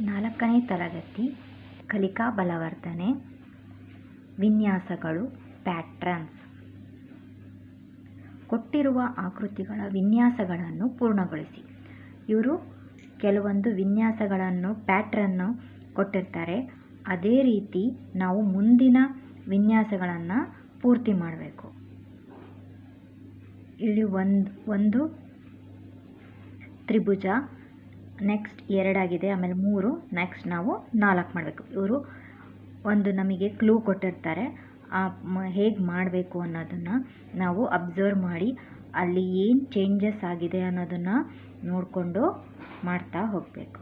ನಾಲ್ಕನೇ ತರಗತಿ, ಕಲಿಕಾ ಬಲವರ್ಧನೆ, ವಿನ್ಯಾಸಗಳು, ಪ್ಯಾಟ್ರನ್ಸ್. ಕೊಟ್ಟಿರುವ ಆಕೃತಿಗಳ ವಿನ್ಯಾಸಗಳನ್ನು ಪೂರ್ಣಗೊಳಿಸಿ. ಇವರು ಕೆಲವೊಂದು ವಿನ್ಯಾಸಗಳನ್ನು ಪ್ಯಾಟ್ರನ್ನು ಕೊಟ್ಟಿರ್ತಾರೆ. ಅದೇ ರೀತಿ ನಾವು ಮುಂದಿನ ವಿನ್ಯಾಸಗಳನ್ನು ಪೂರ್ತಿ ಮಾಡಬೇಕು. ಇಲ್ಲಿ ಒಂದು ಒಂದು ತ್ರಿಭುಜ ನೆಕ್ಸ್ಟ್ ಎರಡಾಗಿದೆ, ಆಮೇಲೆ ಮೂರು ನೆಕ್ಸ್ಟ್ ನಾವು ನಾಲ್ಕು ಮಾಡಬೇಕು. ಇವರು ಒಂದು ನಮಗೆ ಕ್ಲೂ ಕೊಟ್ಟಿರ್ತಾರೆ ಹೇಗೆ ಮಾಡಬೇಕು ಅನ್ನೋದನ್ನು ನಾವು ಅಬ್ಸರ್ವ್ ಮಾಡಿ, ಅಲ್ಲಿ ಏನು ಚೇಂಜಸ್ ಆಗಿದೆ ಅನ್ನೋದನ್ನು ನೋಡಿಕೊಂಡು ಮಾಡ್ತಾ ಹೋಗಬೇಕು.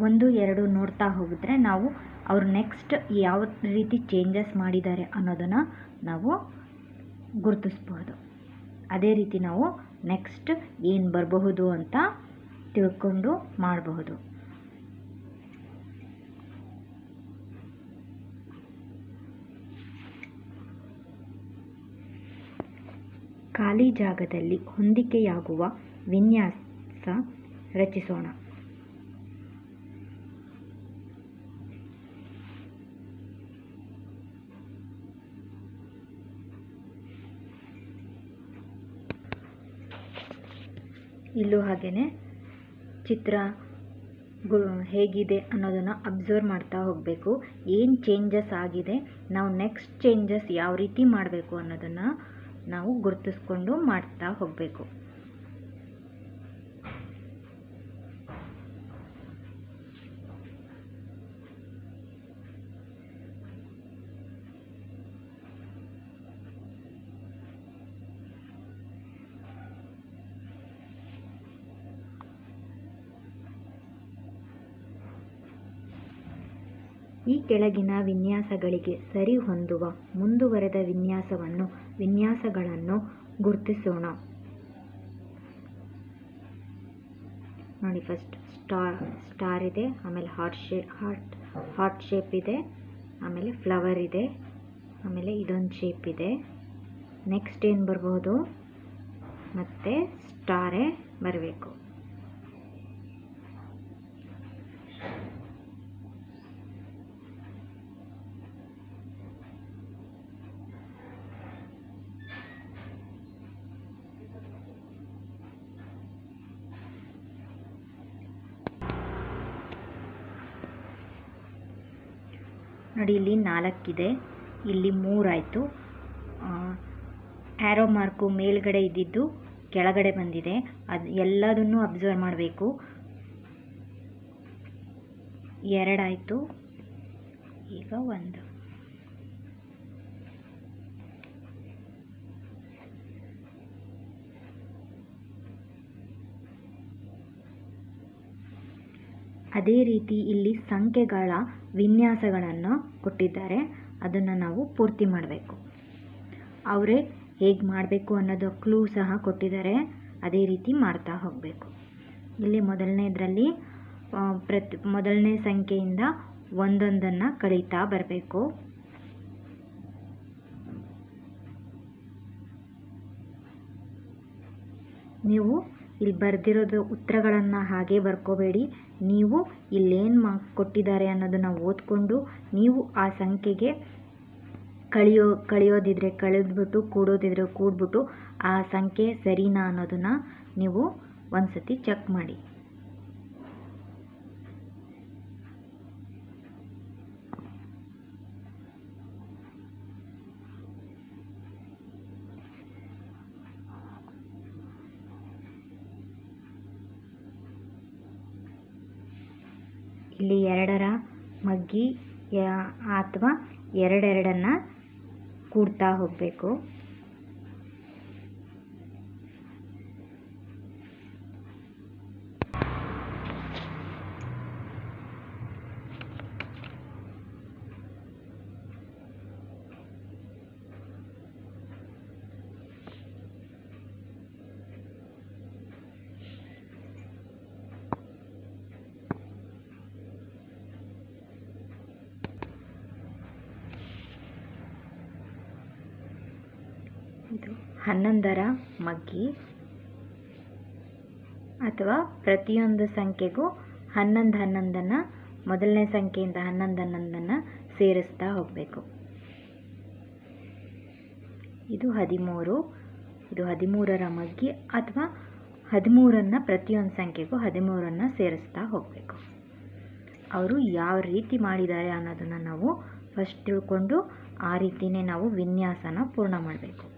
ಒಂದು, ಎರಡು ನೋಡ್ತಾ ಹೋದರೆ ನಾವು ಅವರು ನೆಕ್ಸ್ಟ್ ಯಾವ ರೀತಿ ಚೇಂಜಸ್ ಮಾಡಿದ್ದಾರೆ ಅನ್ನೋದನ್ನು ನಾವು ಗುರುತಿಸ್ಬೋದು ಅದೇ ರೀತಿ ನಾವು ನೆಕ್ಸ್ಟ್ ಏನು ಬರಬಹುದು ಅಂತ ತಿಳ್ಕೊಂಡು ಮಾಡಬಹುದು. ಖಾಲಿ ಜಾಗದಲ್ಲಿ ಹೊಂದಿಕೆಯಾಗುವ ವಿನ್ಯಾಸ ರಚಿಸೋಣ. ಇಲ್ಲೂ ಹಾಗೆಯೇ ಚಿತ್ರಗಳು ಹೇಗಿದೆ ಅನ್ನೋದನ್ನು ಅಬ್ಸರ್ವ್ ಮಾಡ್ತಾ ಹೋಗಬೇಕು. ಏನು ಚೇಂಜಸ್ ಆಗಿದೆ, ನಾವು ನೆಕ್ಸ್ಟ್ ಚೇಂಜಸ್ ಯಾವ ರೀತಿ ಮಾಡಬೇಕು ಅನ್ನೋದನ್ನು ನಾವು ಗುರುತಿಸ್ಕೊಂಡು ಮಾಡ್ತಾ ಹೋಗಬೇಕು. ಈ ಕೆಳಗಿನ ವಿನ್ಯಾಸಗಳಿಗೆ ಸರಿಹೊಂದುವ ಮುಂದುವರೆದ ವಿನ್ಯಾಸವನ್ನು, ವಿನ್ಯಾಸಗಳನ್ನು ಗುರುತಿಸೋಣ. ನೋಡಿ ಫಸ್ಟ್ ಸ್ಟಾರ್ ಸ್ಟಾರ್ ಇದೆ, ಆಮೇಲೆ ಹಾರ್ಟ್ ಶೇ ಹಾರ್ಟ್ ಹಾರ್ಟ್ ಶೇಪ್ ಇದೆ, ಆಮೇಲೆ ಫ್ಲವರ್ ಇದೆ, ಆಮೇಲೆ ಇದೊಂದು ಶೇಪ್ ಇದೆ. ನೆಕ್ಸ್ಟ್ ಏನು ಬರ್ಬೋದು? ಮತ್ತು ಸ್ಟಾರೇ ಬರಬೇಕು. ನೋಡಿ, ಇಲ್ಲಿ ನಾಲ್ಕಿದೆ. ಇಲ್ಲಿ ಮೂರಾಯಿತು. ಆ್ಯರೋ ಮಾರ್ಕು ಮೇಲ್ಗಡೆ ಇದ್ದಿದ್ದು ಕೆಳಗಡೆ ಬಂದಿದೆ. ಅದು ಎಲ್ಲದನ್ನು ಅಬ್ಸರ್ವ್ ಮಾಡಬೇಕು. ಎರಡಾಯಿತು. ಈಗ ಒಂದು. ಅದೇ ರೀತಿ ಇಲ್ಲಿ ಸಂಖ್ಯೆಗಳ ವಿನ್ಯಾಸಗಳನ್ನು ಕೊಟ್ಟಿದ್ದಾರೆ. ಅದನ್ನು ನಾವು ಪೂರ್ತಿ ಮಾಡಬೇಕು. ಅವರೇ ಹೇಗೆ ಮಾಡಬೇಕು ಅನ್ನೋದು ಕ್ಲೂ ಸಹ ಕೊಟ್ಟಿದ್ದಾರೆ. ಅದೇ ರೀತಿ ಮಾಡ್ತಾ ಹೋಗಬೇಕು. ಇಲ್ಲಿ ಮೊದಲನೇದರಲ್ಲಿ ಪ್ರತಿ, ಮೊದಲನೇ ಸಂಖ್ಯೆಯಿಂದ ಒಂದೊಂದನ್ನು ಕಳೀತಾ ಬರಬೇಕು. ನೀವು ಇಲ್ಲಿ ಬರೆದಿರೋದು ಉತ್ತರಗಳನ್ನು ಹಾಗೆ ಬರ್ಕೋಬೇಡಿ. ನೀವು ಇಲ್ಲೇನು ಮಾ ಕೊಟ್ಟಿದ್ದಾರೆ ಅನ್ನೋದನ್ನು ಓದ್ಕೊಂಡು ನೀವು ಆ ಸಂಖ್ಯೆಗೆ ಕಳೆಯೋ, ಕಳೆಯೋದಿದ್ರೆ ಕಳೆದ್ಬಿಟ್ಟು, ಕೂಡೋದಿದ್ರೆ ಕೂಡ್ಬಿಟ್ಟು ಆ ಸಂಖ್ಯೆ ಸರಿನಾ ಅನ್ನೋದನ್ನು ನೀವು ಒಂದು ಸತಿ ಚೆಕ್ ಮಾಡಿ. ಇಲ್ಲಿ ಎರಡರ ಮಗ್ಗಿ ಅಥವಾ ಎರಡೆರಡನ್ನು ಕೂಡ್ತಾ ಹೋಗಬೇಕು. ಹನ್ನೊಂದರ ಮಗ್ಗಿ ಅಥವಾ ಪ್ರತಿಯೊಂದು ಸಂಖ್ಯೆಗೂ ಹನ್ನೊಂದು ಹನ್ನೊಂದನ್ನು, ಮೊದಲನೇ ಸಂಖ್ಯೆಯಿಂದ ಹನ್ನೊಂದು ಹನ್ನೊಂದನ್ನು ಸೇರಿಸ್ತಾ ಹೋಗಬೇಕು. ಇದು ಹದಿಮೂರು, ಇದು ಹದಿಮೂರರ ಮಗ್ಗಿ ಅಥವಾ ಹದಿಮೂರನ್ನು ಪ್ರತಿಯೊಂದು ಸಂಖ್ಯೆಗೂ ಹದಿಮೂರನ್ನು ಸೇರಿಸ್ತಾ ಹೋಗಬೇಕು. ಅವರು ಯಾವ ರೀತಿ ಮಾಡಿದ್ದಾರೆ ಅನ್ನೋದನ್ನು ನಾವು ಫಸ್ಟ್ ತಿಳ್ಕೊಂಡು ಆ ರೀತಿಯೇ ನಾವು ವಿನ್ಯಾಸನ ಪೂರ್ಣ ಮಾಡಬೇಕು.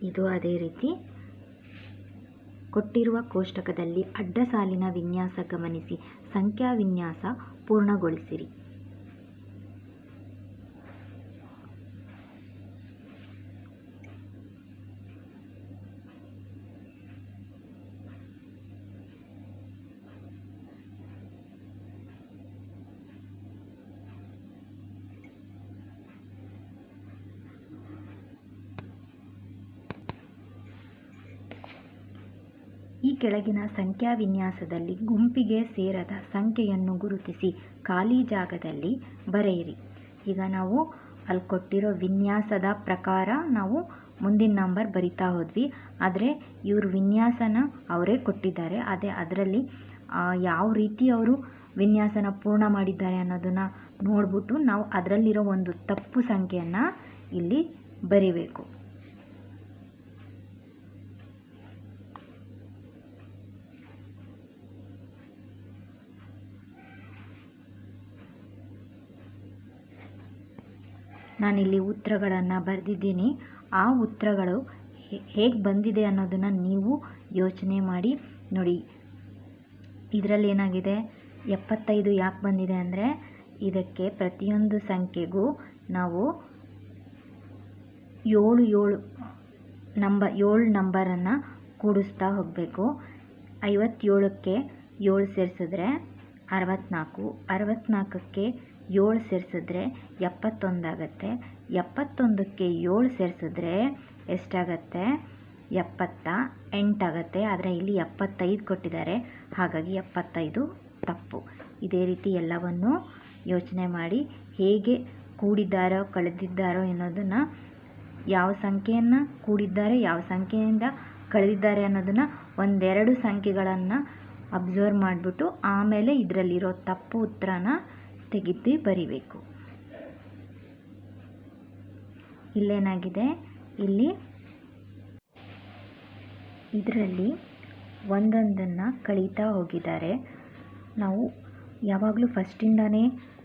ಇದು ಅದೇ ರೀತಿ ಕೊಟ್ಟಿರುವ ಕೋಷ್ಟಕದಲ್ಲಿ ಅಡ್ಡ ಸಾಲಿನ ವಿನ್ಯಾಸ ಗಮನಿಸಿ ಸಂಖ್ಯಾ ವಿನ್ಯಾಸ ಪೂರ್ಣಗೊಳಿಸಿರಿ ಈ ಕೆಳಗಿನ ಸಂಖ್ಯಾ ವಿನ್ಯಾಸದಲ್ಲಿ ಗುಂಪಿಗೆ ಸೇರದ ಸಂಖ್ಯೆಯನ್ನು ಗುರುತಿಸಿ ಖಾಲಿ ಜಾಗದಲ್ಲಿ ಬರೆಯಿರಿ. ಈಗ ನಾವು ಅಲ್ಲಿ ಕೊಟ್ಟಿರೋ ವಿನ್ಯಾಸದ ಪ್ರಕಾರ ನಾವು ಮುಂದಿನ ನಂಬರ್ ಬರಿತಾ ಹೋದ್ವಿ. ಆದರೆ ಇವರು ವಿನ್ಯಾಸನ ಅವರೇ ಕೊಟ್ಟಿದ್ದಾರೆ. ಅದೇ ಅದರಲ್ಲಿ ಯಾವ ರೀತಿ ಅವರು ವಿನ್ಯಾಸನ ಪೂರ್ಣ ಮಾಡಿದ್ದಾರೆ ಅನ್ನೋದನ್ನು ನೋಡ್ಬಿಟ್ಟು ನಾವು ಅದರಲ್ಲಿರೋ ಒಂದು ತಪ್ಪು ಸಂಖ್ಯೆಯನ್ನು ಇಲ್ಲಿ ಬರಿಬೇಕು. ನಾನಿಲ್ಲಿ ಉತ್ತರಗಳನ್ನು ಬರೆದಿದ್ದೀನಿ. ಆ ಉತ್ತರಗಳು ಹೇಗೆ ಬಂದಿದೆ ಅನ್ನೋದನ್ನು ನೀವು ಯೋಚನೆ ಮಾಡಿ. ನೋಡಿ, ಇದರಲ್ಲಿ ಏನಾಗಿದೆ? ಎಪ್ಪತ್ತೈದು ಯಾಕೆ ಬಂದಿದೆ ಅಂದರೆ, ಇದಕ್ಕೆ ಪ್ರತಿಯೊಂದು ಸಂಖ್ಯೆಗೂ ನಾವು ಏಳು ಏಳು ನಂಬ, ಏಳು ನಂಬರನ್ನು ಕೂಡಿಸ್ತಾ ಹೋಗಬೇಕು. ಐವತ್ತೇಳಕ್ಕೆ ಏಳು ಸೇರಿಸಿದ್ರೆ ಅರವತ್ತ್ನಾಲ್ಕು ಅರವತ್ತ್ನಾಲ್ಕಕ್ಕೆ ಏಳು ಸೇರಿಸಿದ್ರೆ ಎಪ್ಪತ್ತೊಂದಾಗತ್ತೆ ಎಪ್ಪತ್ತೊಂದಕ್ಕೆ ಏಳು ಸೇರಿಸಿದ್ರೆ ಎಷ್ಟಾಗತ್ತೆ? ಎಪ್ಪತ್ತ ಎಂಟಾಗತ್ತೆ ಆದರೆ ಇಲ್ಲಿ ಎಪ್ಪತ್ತೈದು ಕೊಟ್ಟಿದ್ದಾರೆ. ಹಾಗಾಗಿ ಎಪ್ಪತ್ತೈದು ತಪ್ಪು. ಇದೇ ರೀತಿ ಎಲ್ಲವನ್ನು ಯೋಚನೆ ಮಾಡಿ ಹೇಗೆ ಕೂಡಿದ್ದಾರೋ, ಕಳೆದಿದ್ದಾರೋ ಅನ್ನೋದನ್ನು ಯಾವ ಸಂಖ್ಯೆಯನ್ನು ಕೂಡಿದ್ದಾರೆ, ಯಾವ ಸಂಖ್ಯೆಯಿಂದ ಕಳೆದಿದ್ದಾರೆ ಅನ್ನೋದನ್ನು ಒಂದೆರಡು ಸಂಖ್ಯೆಗಳನ್ನು ಅಬ್ಸರ್ವ್ ಮಾಡಿಬಿಟ್ಟು ಆಮೇಲೆ ಇದರಲ್ಲಿರೋ ತಪ್ಪು ಉತ್ತರನ ತೆಗೆದು ಬರಿಬೇಕು. ಇಲ್ಲೇನಾಗಿದೆ? ಇಲ್ಲಿ ಇದರಲ್ಲಿ ಒಂದೊಂದನ್ನು ಕಳೀತಾ ಹೋಗಿದ್ದಾರೆ. ನಾವು ಯಾವಾಗಲೂ ಫಸ್ಟಿಂದನೇ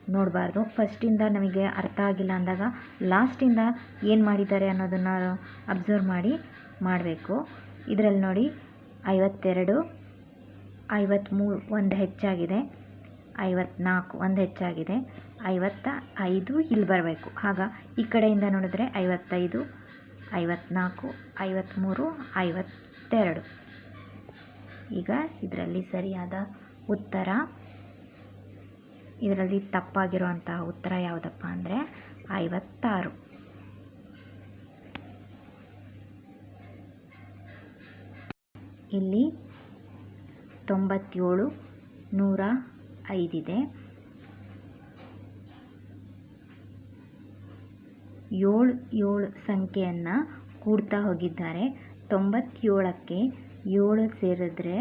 ನೋಡಬಾರ್ದು. ಫಸ್ಟಿಂದ ನಮಗೆ ಅರ್ಥ ಆಗಿಲ್ಲ ಅಂದಾಗ ಲಾಸ್ಟಿಂದ ಏನು ಮಾಡಿದ್ದಾರೆ ಅನ್ನೋದನ್ನು ಅಬ್ಸರ್ವ್ ಮಾಡಿ ಮಾಡಬೇಕು. ಇದರಲ್ಲಿ ನೋಡಿ ಐವತ್ತೆರಡು ಐವತ್ತ್ಮೂರು ಒಂದು ಹೆಚ್ಚಾಗಿದೆ. ಐವತ್ನಾಲ್ಕು, ಒಂದು ಹೆಚ್ಚಾಗಿದೆ. ಐವತ್ತ ಐದು ಇಲ್ಲಿ ಬರಬೇಕು. ಆಗ ಈ ಕಡೆಯಿಂದ ನೋಡಿದ್ರೆ ಐವತ್ತೈದು, ಐವತ್ನಾಲ್ಕು ಐವತ್ತ್ಮೂರು ಐವತ್ತೆರಡು. ಈಗ ಇದರಲ್ಲಿ ಸರಿಯಾದ ಉತ್ತರ, ಇದರಲ್ಲಿ ತಪ್ಪಾಗಿರುವಂತಹ ಉತ್ತರ ಯಾವುದಪ್ಪ ಅಂದರೆ ಐವತ್ತಾರು. ಇಲ್ಲಿ ತೊಂಬತ್ತೇಳು, ನೂರ ಐದಿದೆ ಏಳು ಏಳು ಸಂಖ್ಯೆಯನ್ನು ಕೂಡ್ತಾ ಹೋಗಿದ್ದಾರೆ. ತೊಂಬತ್ತೇಳಕ್ಕೆ ಏಳು ಸೇರಿದ್ರೆ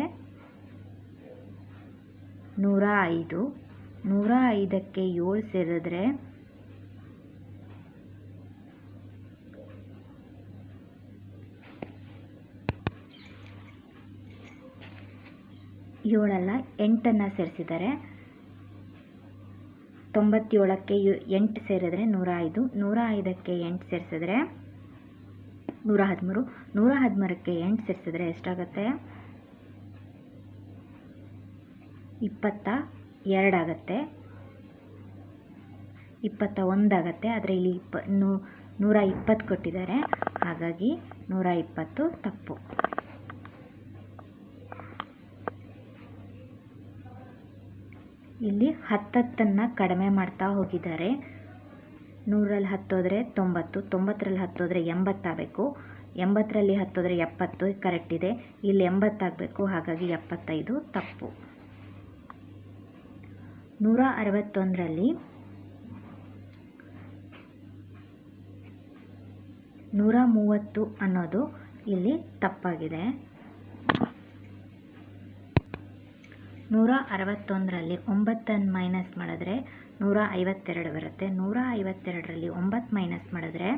ನೂರ ಐದು. ನೂರ ಐದಕ್ಕೆ ಏಳು ಸೇರಿದ್ರೆ ಏಳಲ್ಲ, ಎಂಟನ್ನು ಸೇರಿಸಿದ್ದಾರೆ. ತೊಂಬತ್ತೇಳಕ್ಕೆ ಎಂಟು ಸೇರಿದ್ರೆ ನೂರ ಐದು ನೂರ ಐದಕ್ಕೆ ಎಂಟು ಸೇರಿಸಿದ್ರೆ ನೂರ ಹದಿಮೂರು ನೂರ ಹದಿಮೂರಕ್ಕೆ ಎಂಟು ಸೇರಿಸಿದ್ರೆ ಎಷ್ಟಾಗುತ್ತೆ? ಇಪ್ಪತ್ತ ಎರಡಾಗತ್ತೆ. ಇಪ್ಪತ್ತ ಒಂದಾಗತ್ತೆ, ಆದರೆ ಇಲ್ಲಿ ಇಪ್ಪ ನೂರ ಇಪ್ಪತ್ತು ಕೊಟ್ಟಿದ್ದಾರೆ. ಹಾಗಾಗಿ ನೂರ ಇಪ್ಪತ್ತು ತಪ್ಪು. ಇಲ್ಲಿ ಹತ್ತತ್ತನ್ನು ಕಡಿಮೆ ಮಾಡ್ತಾ ಹೋಗಿದ್ದಾರೆ. ನೂರಲ್ಲಿ ಹತ್ತೋದ್ರೆ ತೊಂಬತ್ತು, ತೊಂಬತ್ತರಲ್ಲಿ ಹತ್ತೋದ್ರೆ ಎಂಬತ್ತಾಗಬೇಕು ಎಂಬತ್ತರಲ್ಲಿ ಹತ್ತೋದ್ರೆ ಎಪ್ಪತ್ತು ಕರೆಕ್ಟ್ ಇದೆ. ಇಲ್ಲಿ ಎಂಬತ್ತಾಗಬೇಕು ಹಾಗಾಗಿ ಎಪ್ಪತ್ತೈದು ತಪ್ಪು. ನೂರ ಅರವತ್ತೊಂದರಲ್ಲಿ ನೂರ ಮೂವತ್ತು ಅನ್ನೋದು ಇಲ್ಲಿ ತಪ್ಪಾಗಿದೆ. ನೂರ ಅರವತ್ತೊಂದರಲ್ಲಿ ಒಂಬತ್ತನ್ನು ಮೈನಸ್ ಮಾಡಿದ್ರೆ ನೂರ ಐವತ್ತೆರಡು ಬರುತ್ತೆ. ನೂರ ಐವತ್ತೆರಡರಲ್ಲಿ ಒಂಬತ್ತು ಮೈನಸ್ ಮಾಡಿದ್ರೆ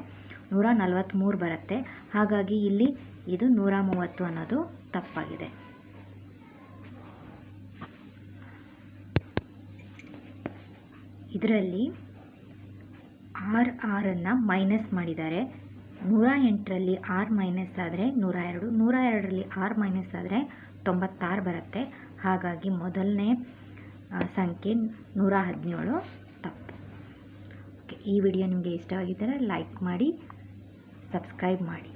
ನೂರ ನಲವತ್ತ್ಮೂರು ಬರುತ್ತೆ. ಹಾಗಾಗಿ ಇಲ್ಲಿ ಇದು ನೂರ ಮೂವತ್ತು ಅನ್ನೋದು ತಪ್ಪಾಗಿದೆ. ಇದರಲ್ಲಿ ಆರ್ ಆರನ್ನು ಮೈನಸ್ ಮಾಡಿದ್ದಾರೆ. ನೂರ ಎಂಟರಲ್ಲಿ ಆರ್ ಮೈನಸ್ ಆದರೆ ನೂರ ಎರಡು ನೂರ ಎರಡರಲ್ಲಿ ಆರ್ ಮೈನಸ್ ಆದರೆ ತೊಂಬತ್ತಾರು ಬರುತ್ತೆ. ಹಾಗಾಗಿ ಮೊದಲನೇ ಸಂಖ್ಯೆ ನೂರ ಹದಿನೇಳು ತಪ್ಪು. ಓಕೆ ಈ ವಿಡಿಯೋ ನಿಮಗೆ ಇಷ್ಟ ಆಗಿದ್ದರೆ ಲೈಕ್ ಮಾಡಿ ಸಬ್ಸ್ಕ್ರೈಬ್ ಮಾಡಿ.